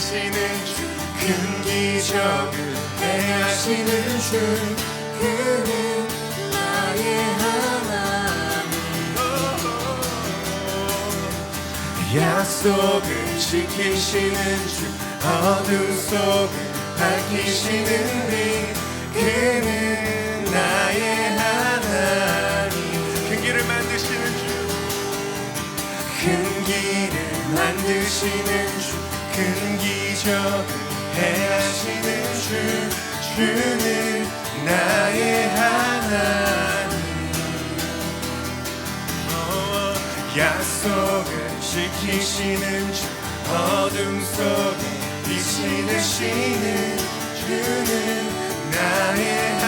만드시는 주큰 기적을 행하시는 주 그는 나의 하나님. 약속을 지키시는 주 어둠 속을 밝히시는 빛 그는 나의 하나님. 큰 길을 만드시는 주큰 길을 만드시는 주 큰 기적을 행하시는 주 주는 나의 하나님. 어, 약속을 지키시는 주 어둠 속에 빛이 되시는 주는 나의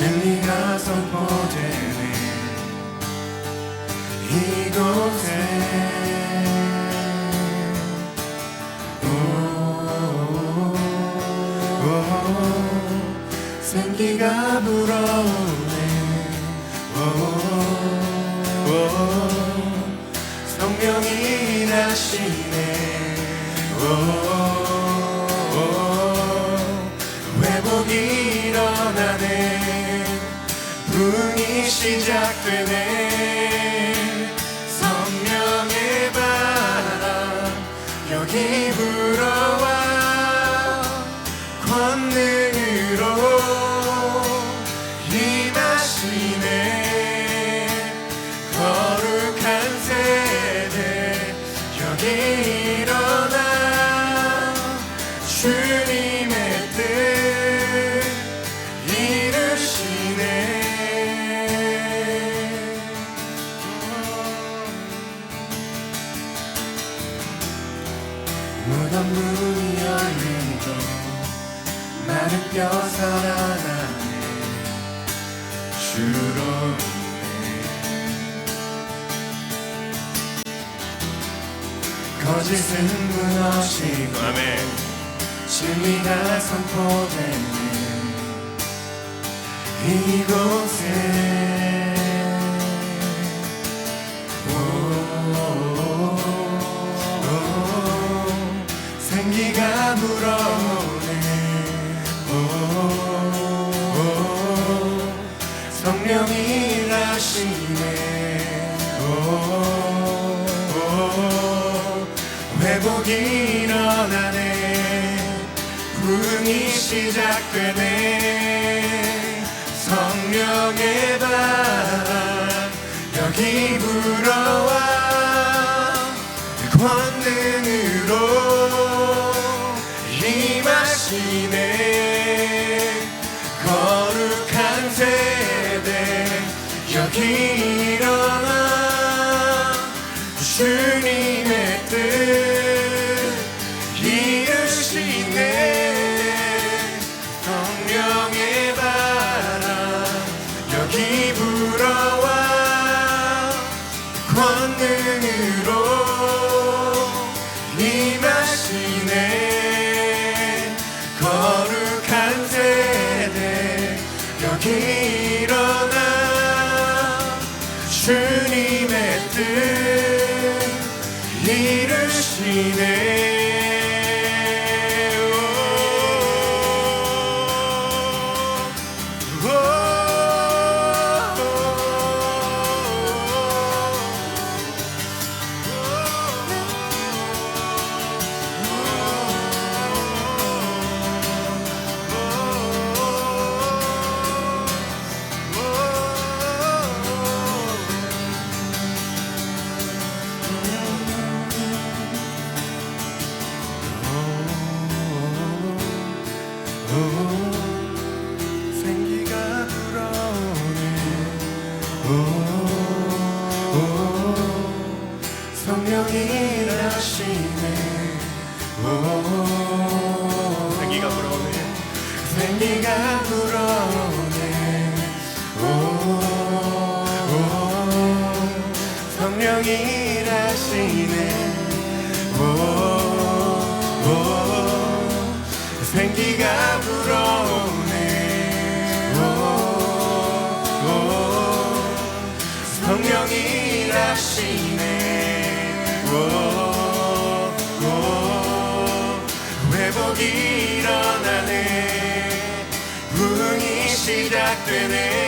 진리가 선포되네. 이곳에. 오, 오, 생기가 불어오네. 오, 오, 성령이 일하시네 시작되네. 성령의 바람 여기 불어와 권능으로 임하시네. 거룩한 세대 여기 살아나네. 주로 인해 거짓은 무너지고 아멘. 진리가 선포되네. 이곳에 일어나네. 부흥이 시작되네. 성령의 바람 여기 불어와 권능으로 임하시네. 거룩한 세대 여기 권능으로 임하시네 시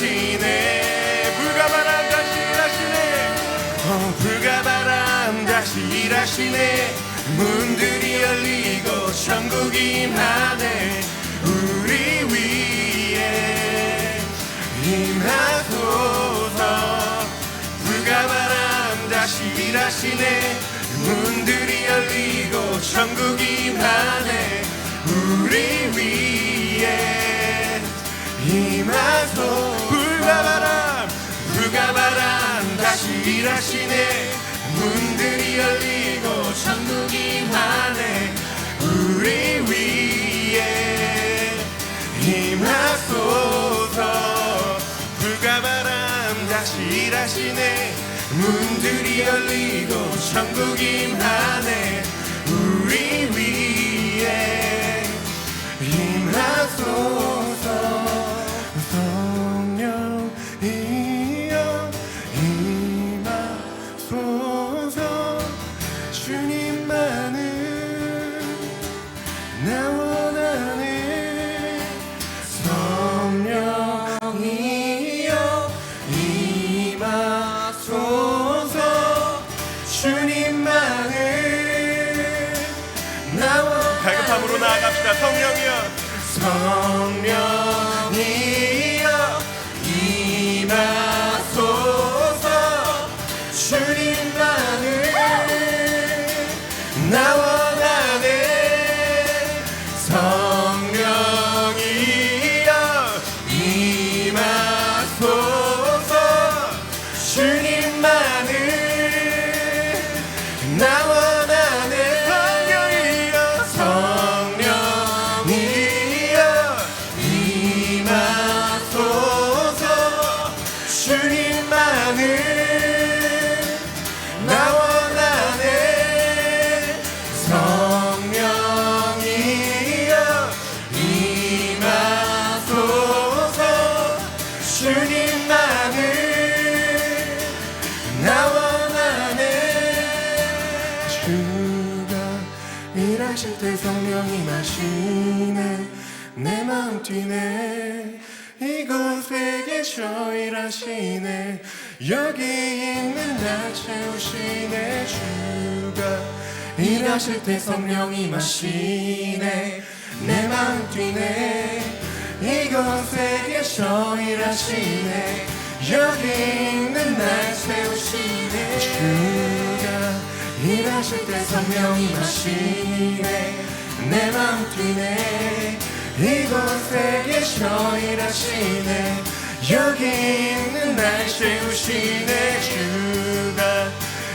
이루시네 불가바람 다시 일하시네. 어, 불가바람 다시 일하시네. 문들이 열리고 천국이 임하네. 우리 위에 임하소서. 불가바람 다시 일하시네. 문들이 열리고 천국이 임하네. 우리 위에 임하소 불가바람 불가바람 다시 일하시네. 문들이 열리고 천국이 임하네 우리 위에 임하소서. 불가바람 다시 일하시네. 문들이 열리고 천국이 여기 있는 날 채우시네 주가 일하실 때 성령이 마시네. 내 마음 뛰네. 이곳에 계셔 일하시네. 여기 있는 날 채우시네 주가 일하실 때 성령이 마시네. 내 마음 뛰네. 이곳에 계셔 일하시네 여기 있는 날 세우시네 주가.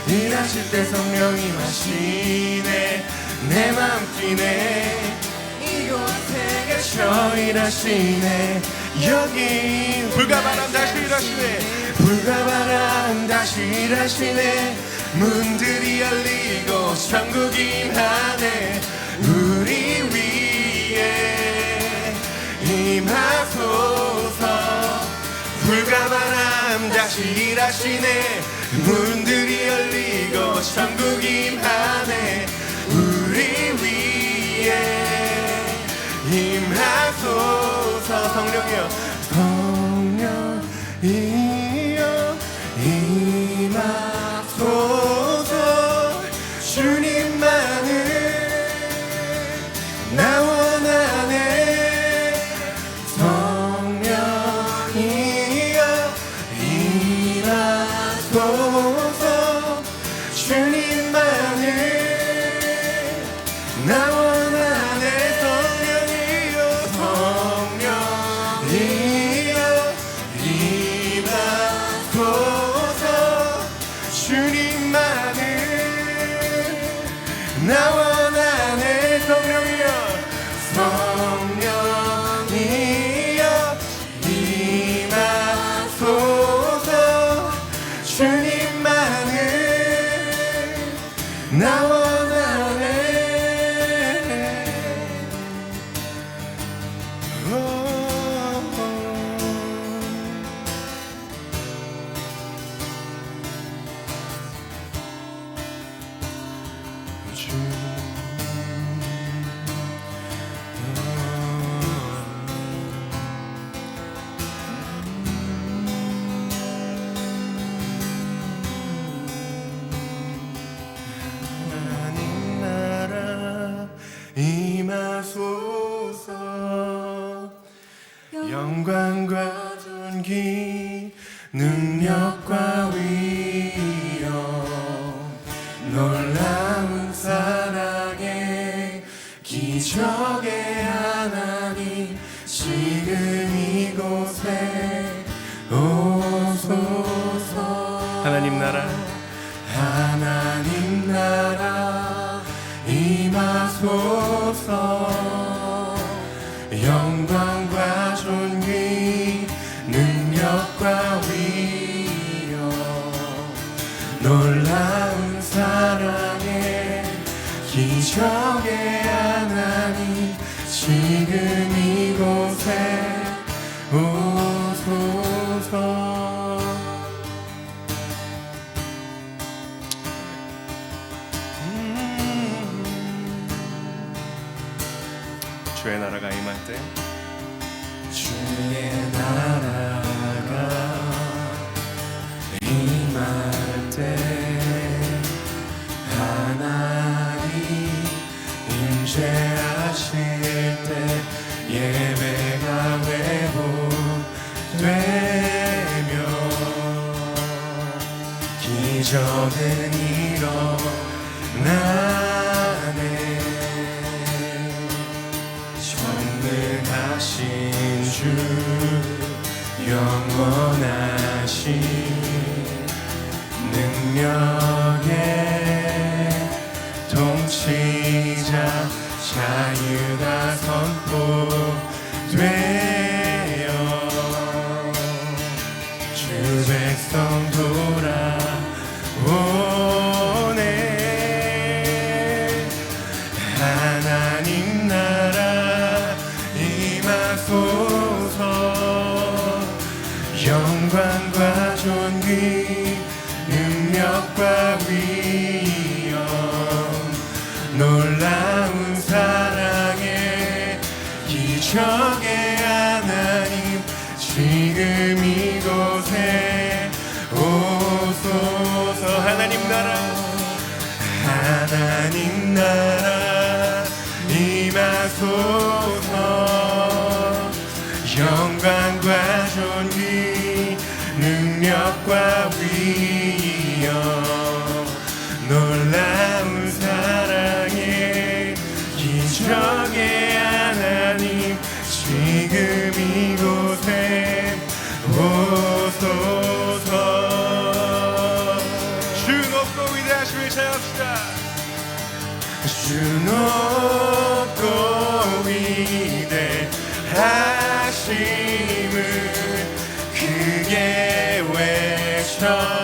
일하실 때 성령이 마시네 내 맘 뛰네. 이곳에 계셔 일하시네. 여기 불가바람 다시 일하시네. 불가바람 다시 일하시네. 문들이 열리고 천국이 하네. 끝까지 일하시네. 문들이 열리고 천국이 임하네. 우리 위에 임하소서 성령이여. 성령 이. 하소서. 영광과 존귀 능력과 위 Señor. 소서 영광과 존귀 능력과 위엄 놀라운 사랑에 기적의 하나님 지금 이곳에 오소서. 주 높고 위대하심을 찾읍시다. 주 높고 하심을 크게 외쳐.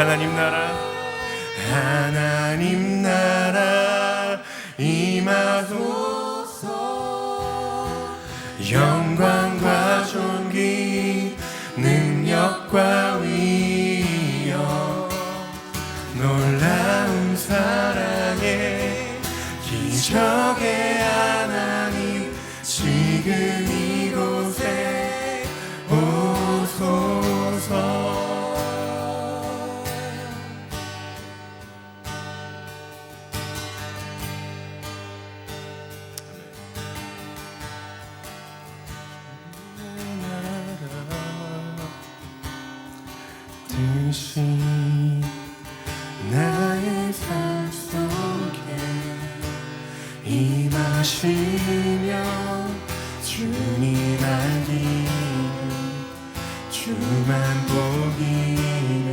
하나님 나라 하나님 나라 임하소서. 영광과 존귀 능력과 위엄. 놀라운 사랑에 기적의 하나님 지금 나의 삶 속에 임하시며 주님 알기를 주만 보기를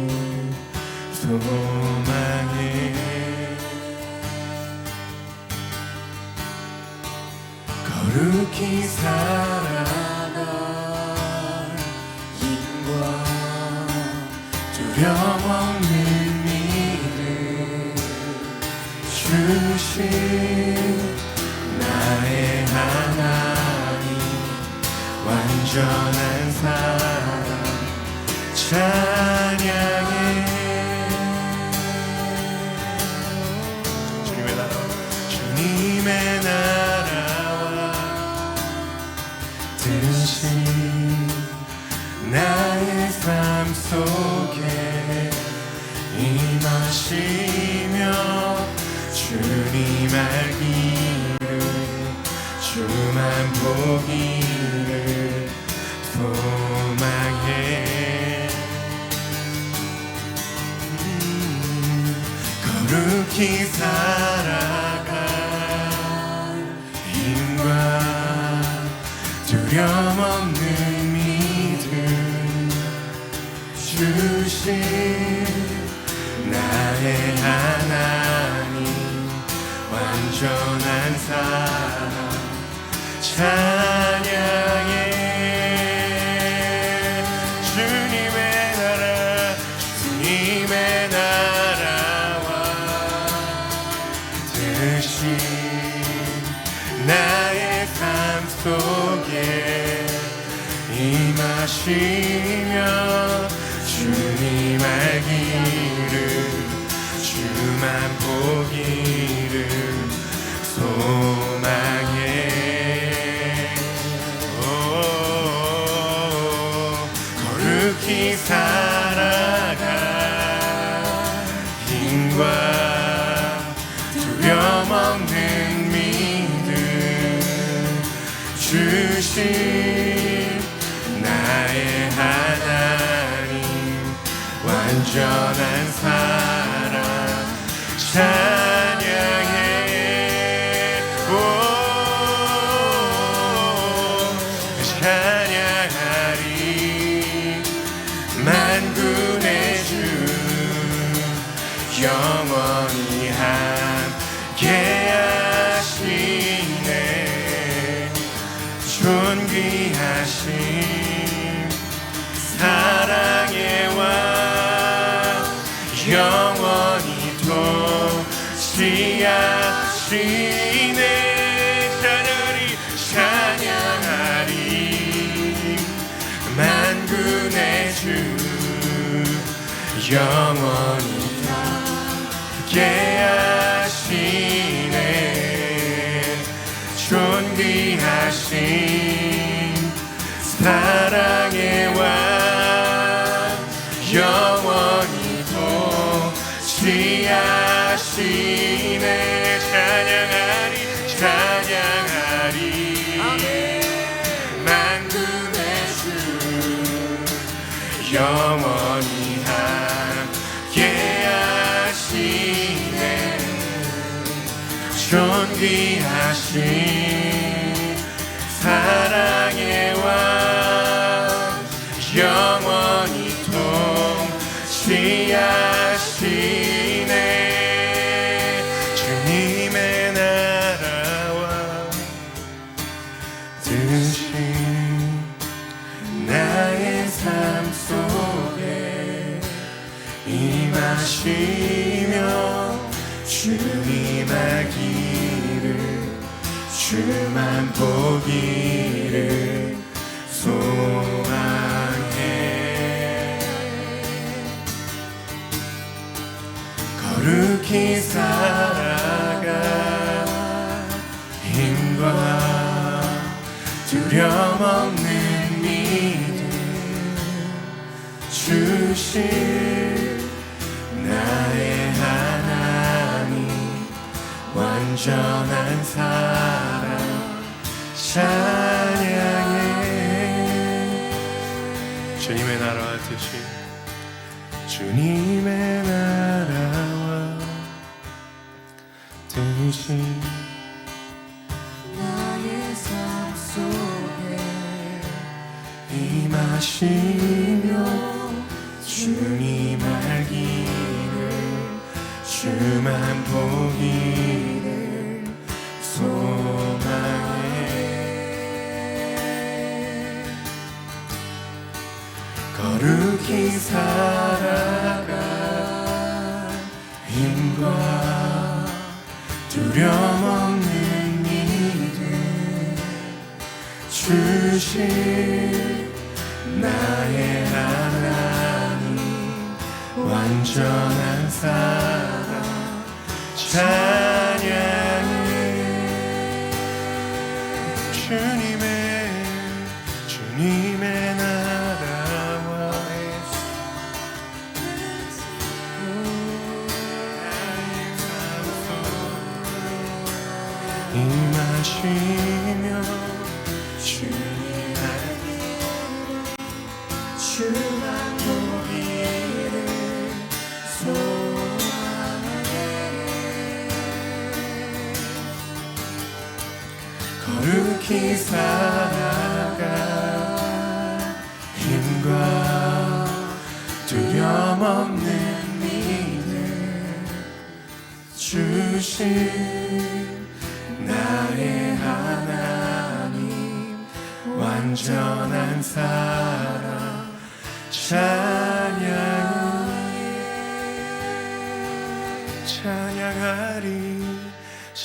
소망해. 거룩히 살 두려움 없는 믿음 주신 나의 하나님 완전한 사랑 찬양해. 주님의 나라. 주님의 나라와 나의 삶 속 주님 알기를 주만 보기를 소망해. 음, 거룩히 살아갈 힘과 두려움 없는 믿음 주신 나의 하나님 완전한 사랑. 찬양해. 주님의 나라 주님의 나라와 뜻이 나의 삶 속에 임하시며 주님 알기를 주만 보기 살아갈 힘과 두려움 없는 믿음 주신 나의 하나님 완전 영원히 함께 하시네. 존귀하신 사랑의 왕 영원히 찬양하리 귀하신 사랑 주만 보기를 소망해. 거룩히 살아가 힘과 두려움 없는 믿음 주실 나의 하나님 완전한 사랑 찬양해. 주님의 나라와 뜻이 주님의 나라와 뜻이 나의 삶 속에 임하시 임하시며 주님 알기 주만 보기를 소망해 거룩히 살아가 힘과 두려움 없는 믿음 주신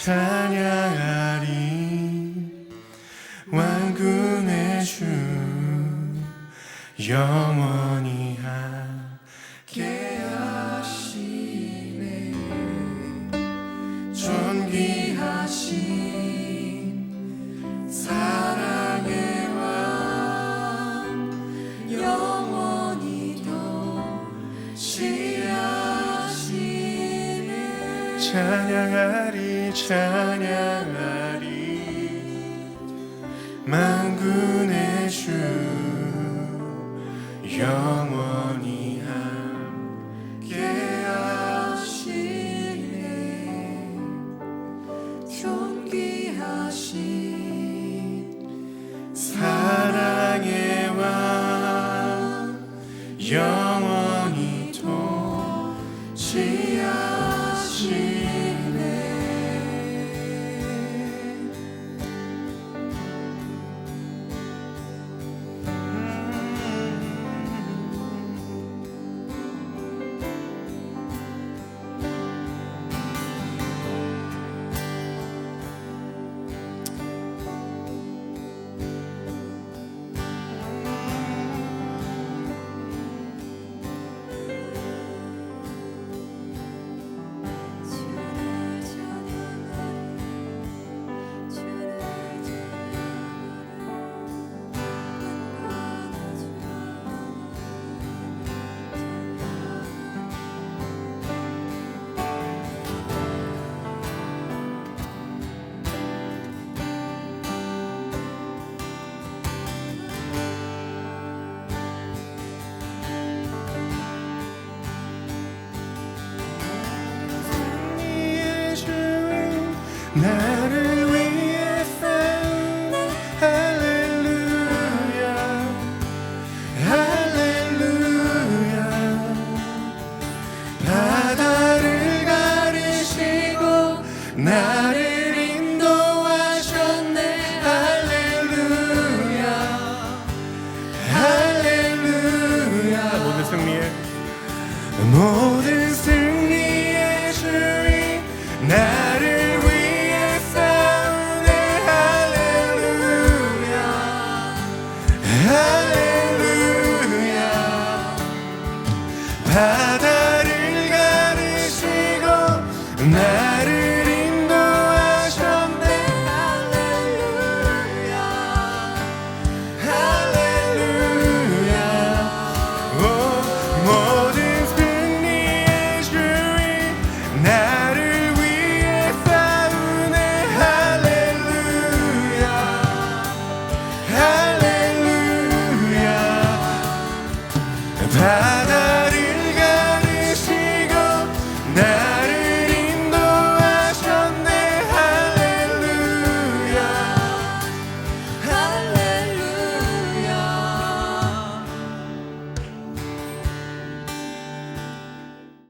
찬양하리. 왕군의 주 영원 영 나를 바다